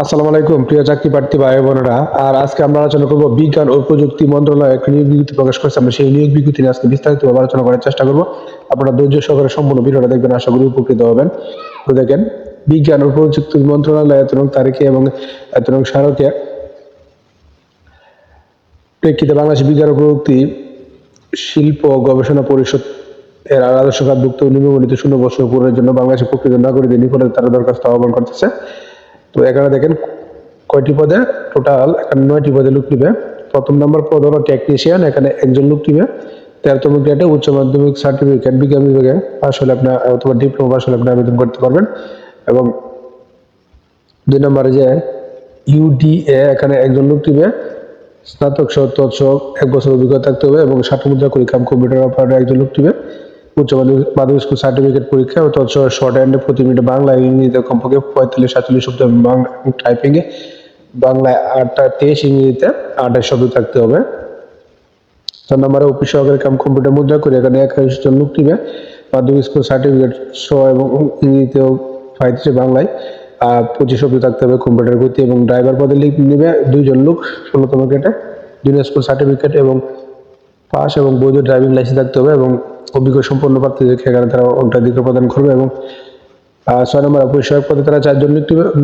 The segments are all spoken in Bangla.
আসসালামু আলাইকুম, প্রিয় চাকরি প্রার্থী ভাই বোনেরা। আর আজকে আমরা আলোচনা করব বিজ্ঞান ও প্রযুক্তি মন্ত্রণালয় একটি নিয়োগ বিজ্ঞপ্তি প্রকাশ করেছে। আমরা সেই নিয়োগ বিজ্ঞপ্তি নিয়ে আজকে বিস্তারিতভাবে আলোচনা করার চেষ্টা করব। আপনারা ধৈর্য সহকারে সম্পূর্ণ ভিডিওটা দেখবেন, আশা করি উপকৃত হবেন। তো দেখেন, বিজ্ঞান ও প্রযুক্তি মন্ত্রণালয় এত নং তারিখে এবং এত নং স্মারকে প্রেক্ষিতে বাংলাদেশ বিজ্ঞান ও প্রযুক্তি শিল্প গবেষণা পরিষদ এর আদর্শ কার্যভুক্ত নিম্নবর্ণিত শূন্য বছর পূরণের জন্য বাংলাদেশের প্রকৃত নাগরিকদের নিকটে তারা দরখাস্ত আহ্বান করতেছে। তো এখানে দেখেন কয়টি পদে? টোটাল এখানে নয়টি পদে লোক নিবে। প্রথম নম্বর পদ হলো টেকনিশিয়ান এখানে একজন লোক নিবে। তেরোতম গ্রেডে উচ্চ মাধ্যমিক সার্টিফিকেট বিজ্ঞান বিভাগে পাশ হলে আপনার, অথবা ডিপ্লোমা পাশ হলে আপনি আবেদন করতে পারবেন। এবং দুই নম্বরে যে ইউডিএ এখানে একজন লোক নিবে। স্নাতক সহ তৎসহ এক বছর অভিজ্ঞতা থাকতে হবে এবং ষাট মুদ্রা পরীক্ষা কম্পিউটার অপারেটর একজন লোক নিবে। উচ্চ মাধ্যমিক স্কুল সার্টিফিকেট পরীক্ষা ও তৎসহ শর্ট হ্যান্ডে প্রতি মিনিটে বাংলা ইংরেজিতে কমপক্ষে পঁয়তাল্লিশ, সাতচল্লিশ শব্দ বাংলা টাইপিংয়ে বাংলায় আটটা তেইশ, ইংরেজিতে আঠাশ শব্দ থাকতে হবে। চার নম্বরে অফিস সহকারী কাম কম্পিউটার মুদ্রা করে এখানে একাশ জন লোক নিবে। মাধ্যমিক স্কুল সার্টিফিকেট সহ এবং ইংরেজিতেও পঁয়ত্রিশে বাংলায়। পঁচিশ শব্দ থাকতে হবে কম্পিউটার গতি এবং ড্রাইভার পদে লিখ নিবে দুইজন লোক, ষোলোতম গেটে জুনিয়র স্কুল সার্টিফিকেট এবং পাস এবং বৈধ ড্রাইভিং লাইসেন্স থাকতে হবে এবং অভিজ্ঞ সম্পন্ন প্রার্থীদেরকে এখানে তারা অগ্রাধিকার প্রদান করবে এবং ছয় নম্বর অপরিসহায়ক পদে তারা চারজন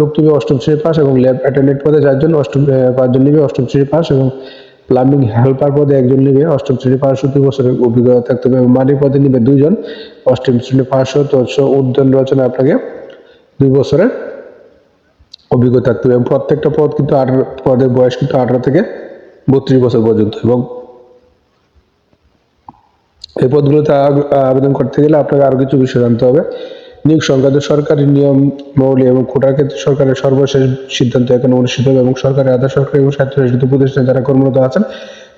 লোক নিবে অষ্টম শ্রেণি পাস এবং ল্যাব অ্যাটেন্ডেন্ট পদে চারজন, অষ্টম পাঁচজন নিবে অষ্টম শ্রেণি পাস এবং প্লাম্বিং হেল্পার পদে একজন নিবে অষ্টম শ্রেণি পাস দুই বছরের অভিজ্ঞতা থাকতে হবে এবং মালিক পদে নিবে দুইজন, অষ্টম শ্রেণি পাস তৎস উদ্যান রচনা আপনাকে দুই বছরের অভিজ্ঞতা থাকতে হবে এবং প্রত্যেকটা পদ কিন্তু আঠারো, পদের বয়স কিন্তু আঠারো থেকে বত্রিশ বছর পর্যন্ত এবং এই পদগুলোতে আবেদন করতে গেলে আপনাকে আরও কিছু বিষয় জানতে হবে। নিয়োগ সংক্রান্ত সরকারি নিয়ম, মৌলিক এবং কোটার ক্ষেত্রে সরকারের সর্বশেষ সিদ্ধান্ত এখানে অনুষ্ঠিত হবে এবং সরকারি, আধা সরকারি এবং স্বায়ত্তশাসিত প্রতিষ্ঠানে যারা কর্মরত আছেন,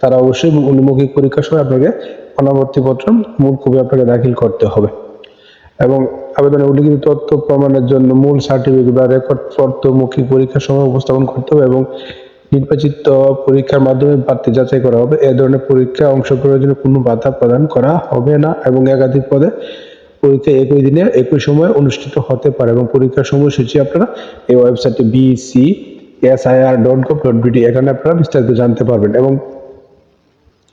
তারা অবশ্যই মৌখিক পরীক্ষার সময় আপনাকে অনাবর্তী পত্র মূল কপি আপনাকে দাখিল করতে হবে। এবং আবেদনে উল্লিখিত তথ্য প্রমাণের জন্য মূল সার্টিফিকেট বা রেকর্ড পত্র মৌখিক পরীক্ষার সময় উপস্থাপন করতে হবে এবং নির্বাচিত পরীক্ষার মাধ্যমে প্রার্থী যাচাই করা হবে। এ ধরনের পরীক্ষায় অংশগ্রহণের জন্য কোনো বাধা প্রদান করা হবে না এবং একাধিক পদে পরীক্ষা একই দিনে, একই সময়ে অনুষ্ঠিত হতে পারে এবং পরীক্ষার সময়সূচি আপনারা এই ওয়েবসাইটে BC SIR dot gov dot BD এখানে আপনারা বিস্তারিত জানতে পারবেন এবং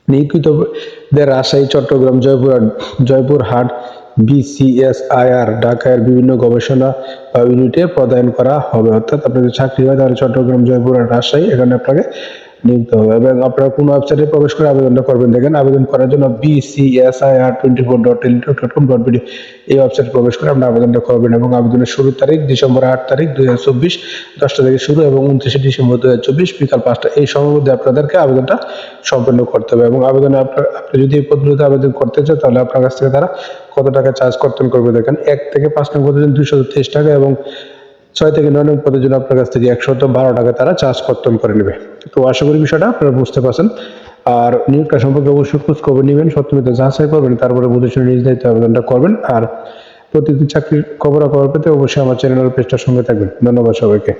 নিয়োজিতদের রাজশাহী, চট্টগ্রাম জয়পুর জয়পুরহাট বিসিএসআইআর ঢাকার বিভিন্ন গবেষণা বা ইউনিটে প্রদান করা হবে। অর্থাৎ আপনার চাকরি হয় তাহলে চট্টগ্রাম, জয়পুর আর রাজশাহী। এখানে আপনাকে নিযুক্ত হবে। এবং আপনারা কোন ওয়েবসাইটে প্রবেশ করে আবেদনটা করবেন। দেখেন, আবেদন করার জন্য BCSIR twenty four dot dot com dot BD এই ওয়েবসাইটে প্রবেশ করে আপনার আবেদনটা করবেন এবং আবেদনের শুরুর তারিখ ডিসেম্বর আট তারিখ দুই হাজার চব্বিশ দশটা থেকে শুরু এবং উনত্রিশে ডিসেম্বর দুই হাজার চব্বিশ বিকাল পাঁচটা। এই সময়ের মধ্যে আপনাদেরকে আবেদনটা সম্পন্ন করতে হবে এবং আবেদনে আপনার আপনি যদি এই পদ্ধতিতে আবেদন করতে চান, তাহলে আপনার কাছ থেকে তারা কত টাকা চার্জ কর্তন করবে? দেখেন, এক থেকে পাঁচ নম্বর পদের জন্য দুইশো তেইশ টাকা এবং ছয় থেকে নয় নং পদের জন্য আপনার কাছ থেকে একশত বারো টাকা তারা চার্জ কর্তন করে নেবে। তো আশা করি বিষয়টা আপনারা বুঝতে পারছেন। আর নিয়োগটা সম্পর্কে অবশ্যই খোঁজ খবর নেবেন সত্যমিত যাচাই করবেন, তারপরে বুঝে শুনে দায়িত্বে আবেদনটা করবেন। আর প্রতিদিন চাকরির খবরাখবর খবর পেতে অবশ্যই আমার চ্যানেল পেজটার সঙ্গে থাকবেন। ধন্যবাদ সবাইকে।